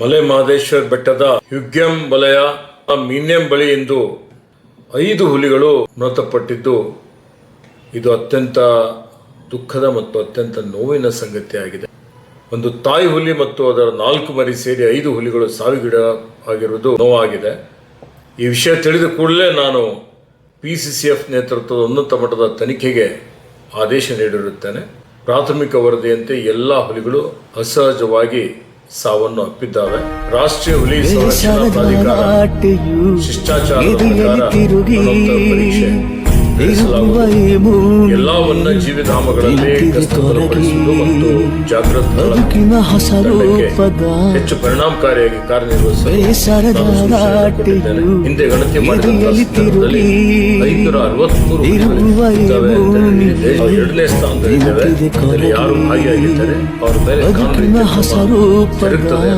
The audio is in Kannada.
ಮಲೆ ಮಹದೇಶ್ವರ ಬೆಟ್ಟದ ಯುಗ್ಯಂ ವಲಯ ಮೀನ್ಯಂ ಬಳಿ ಎಂದು ಐದು ಹುಲಿಗಳು ಮೃತಪಟ್ಟಿದ್ದು. ಇದು ಅತ್ಯಂತ ದುಃಖದ ಮತ್ತು ಅತ್ಯಂತ ನೋವಿನ ಸಂಗತಿಯಾಗಿದೆ. ಒಂದು ತಾಯಿ ಹುಲಿ ಮತ್ತು ಅದರ ನಾಲ್ಕು ಮರಿ ಸೇರಿ ಐದು ಹುಲಿಗಳು ಸಾವಿಗಿಡ ಆಗಿರುವುದು ನೋವಾಗಿದೆ. ಈ ವಿಷಯ ತಿಳಿದ ಕೂಡಲೇ ನಾನು ಪಿ ಸಿ ಸಿ ಎಫ್ ನೇತೃತ್ವದ ಉನ್ನತ ಮಟ್ಟದ ತನಿಖೆಗೆ ಆದೇಶ ನೀಡಿರುತ್ತೇನೆ. ಪ್ರಾಥಮಿಕ ವರದಿಯಂತೆ ಎಲ್ಲ ಹುಲಿಗಳು ಅಸಹಜವಾಗಿ ಸಾವನ್ನು ಅಪ್ಪಿದ್ದಾವೆ ರಾಷ್ಟ್ರೀಯ ಹುಲಿ ಸಂರಕ್ಷಣಾ ಪ್ರಾಧಿಕಾರ ನಡೆಸಲಾಗುವುದು. ಎಲ್ಲಾ ವನ್ಯಜೀವಿಧಾಮಗಳಲ್ಲಿ ಗಸ್ತುಗೊಳಿಸುವುದು ಮತ್ತು ಜಾಗೃತ ಬದುಕಿನ ರೂಪದ ಹೆಚ್ಚು ಪರಿಣಾಮಕಾರಿಯಾಗಿ ಕಾರ್ಯನಿರ್ವಹಿಸಲು. ಹಿಂದೆ ಗಣತಿ ಮಾಡಿದ ಐನೂರ ಅರವತ್ಮೂರು ಇದ್ದಾವೆ ಭೂಮಿ ಎರಡನೇ ಇದರಲ್ಲಿ ಯಾರು ಭಾಗಿಯಾಗಿದ್ದಾರೆ? ಅವರ ಮೇಲೆ ಕಾನೂನು ರೀತಿಯ